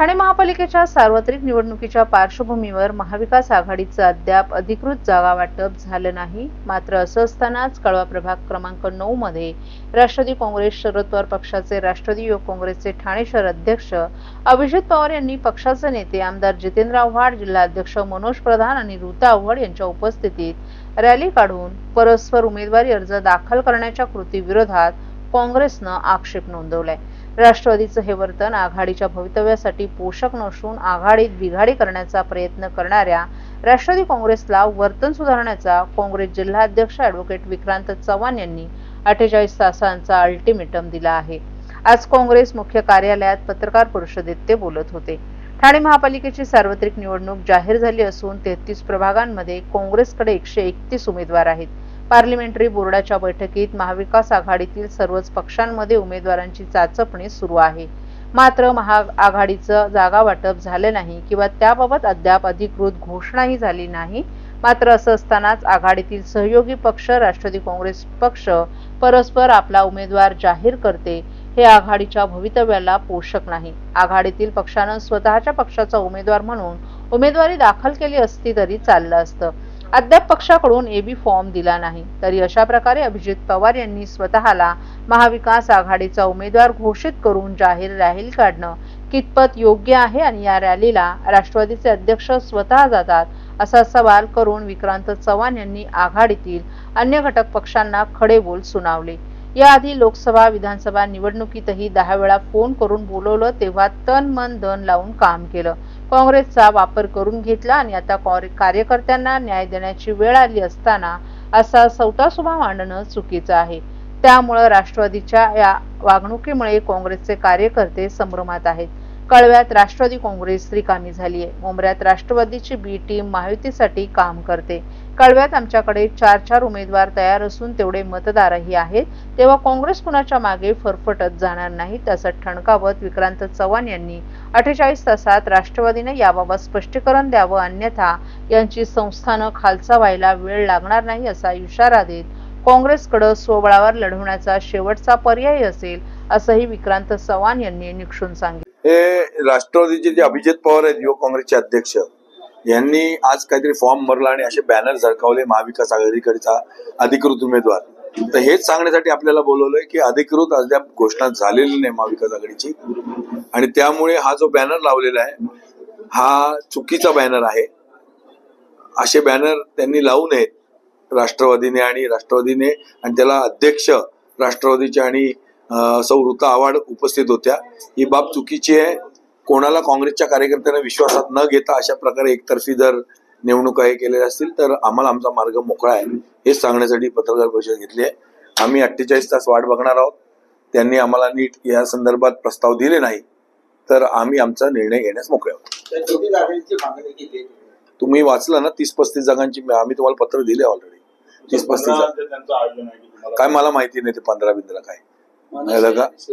ठाणे महापालिकेच्या सार्वत्रिक निवडणुकीच्या पार्श्वभूमीवर महाविकास आघाडीचं अद्याप अधिकृत जागा वाटप झालं नाही. मात्र असं असतानाच कळवा प्रभाग क्रमांक नऊ मध्ये राष्ट्रवादी काँग्रेस शरद पवार पक्षाचे राष्ट्रवादी युवक काँग्रेसचे ठाणे शहर अध्यक्ष अभिजित पवार यांनी पक्षाचे नेते आमदार जितेंद्र आव्हाड जिल्हा अध्यक्ष मनोज प्रधान आणि ऋता आव्हाड यांच्या उपस्थितीत रॅली काढून परस्पर उमेदवारी अर्ज दाखल करण्याच्या कृतीविरोधात काँग्रेसनं आक्षेप नोंदवलाय. राष्ट्रवादीचं हे वर्तन आघाडीच्या भवितव्यासाठी पोषक नसून आघाडीत बिघाडी करण्याचा प्रयत्न करणाऱ्या राष्ट्रवादी काँग्रेसला वर्तन सुधारण्याचा काँग्रेस जिल्हाध्यक्ष ऍडव्होकेट विक्रांत चव्हाण यांनी अठ्ठेचाळीस तासांचा अल्टिमेटम दिला आहे. आज काँग्रेस मुख्य कार्यालयात पत्रकार परिषदेत ते बोलत होते. ठाणे महापालिकेची सार्वत्रिक निवडणूक जाहीर झाली असून तेहतीस प्रभागांमध्ये काँग्रेसकडे एकशे एकतीस उमेदवार आहेत. पार्लिमेंटरी बोर्डाच्या बैठकीत महाविकास आघाडीतील सर्वच पक्षांमध्ये उमेदवारांची चाचपणी सुरू आहे. मात्र महाआघाडीचं जागा वाटप झालं नाही किंवा त्याबाबत अद्याप अधिकृत घोषणाही झाली नाही. मात्र असं असतानाच आघाडीतील सहयोगी पक्ष राष्ट्रवादी काँग्रेस पक्ष परस्पर आपला उमेदवार जाहीर करते हे आघाडीच्या भवितव्याला पोषक नाही. आघाडीतील पक्षानं स्वतःच्या पक्षाचा उमेदवार म्हणून उमेदवारी दाखल केली असती तरी चाललं असतं. अद्याप पक्षाकडून एबी फॉर्म दिला नाही. तरी अशा प्रकारे अभिजित पवार यांनी स्वतःला महाविकास आघाडीचा उमेदवार घोषित करून जाहीर रॅली काढणं कितपत योग्य आहे आणि या रॅलीला राष्ट्रवादीचे अध्यक्ष स्वतः जातात असा सवाल करून विक्रांत चव्हाण यांनी आघाडीतील अन्य घटक पक्षांना खडे बोल सुनावले. याआधी लोकसभा विधानसभा निवडणुकीतही दहा वेळा फोन करून बोलवलं तेव्हा तन मन धन लावून काम केलं. काँग्रेसचा वापर करून घेतला आणि आता कार्यकर्त्यांना न्याय देण्याची वेळ आली असताना असा सवतासुभा मांडणं चुकीचं आहे. त्यामुळं राष्ट्रवादीच्या या वागणुकीमुळे काँग्रेसचे कार्यकर्ते संभ्रमात आहेत. कळव्यात राष्ट्रवादी काँग्रेस रिकामी झाली आहे मुंबऱ्यात राष्ट्रवादीची बी टीम महायुतीसाठी काम करते. कळव्यात आमच्याकडे चार चार उमेदवार तयार असून तेवढे मतदारही आहेत. तेव्हा काँग्रेस कुणाच्या मागे फरफटत जाणार नाहीत असं ठणकावत विक्रांत चव्हाण यांनी अठ्ठेचाळीस तासात राष्ट्रवादीने याबाबत स्पष्टीकरण द्यावं अन्यथा यांची संस्थानं खालचा व्हायला वेळ लागणार नाही असा इशारा देत काँग्रेसकडे स्वबळावर लढवण्याचा शेवटचा पर्याय असेल असंही विक्रांत चव्हाण यांनी निक्षून सांगितलं. हे राष्ट्रवादीचे जे अभिजित पवार आहेत युवक काँग्रेसचे अध्यक्ष यांनी आज काहीतरी फॉर्म भरला आणि असे बॅनर झळकावले महाविकास आघाडीकडचा अधिकृत उमेदवार. तर हेच सांगण्यासाठी आपल्याला बोलवलंय की अधिकृत अद्याप घोषणा झालेली नाही महाविकास आघाडीची. आणि त्यामुळे हा जो बॅनर लावलेला आहे हा चुकीचा बॅनर आहे. असे बॅनर त्यांनी लावू नयेत राष्ट्रवादीने आणि राष्ट्रवादीने आणि त्याला अध्यक्ष राष्ट्रवादीचे आणि सौ ऋता आव्हाड उपस्थित होत्या. ही बाब चुकीची आहे. कोणाला काँग्रेसच्या कार्यकर्त्यांना विश्वासात न घेता अशा प्रकारे एकतर्फी जर निवडणुका हे केलेल्या असतील तर आम्हाला आमचा मार्ग मोकळा आहे. हेच सांगण्यासाठी पत्रकार परिषद घेतली आहे. आम्ही अठ्ठेचाळीस तास वाट बघणार आहोत. त्यांनी आम्हाला नीट या संदर्भात प्रस्ताव दिले नाही तर आम्ही आमचा निर्णय घेण्यास मोकळे आहोत. तुम्ही वाचलं ना तीस पस्तीस जागांची? आम्ही तुम्हाला पत्र दिले ऑलरेडी तीस पस्तीस तुम्हाला? काय मला माहिती नाही ते पंधरा बिंद्रा काय. कळलं का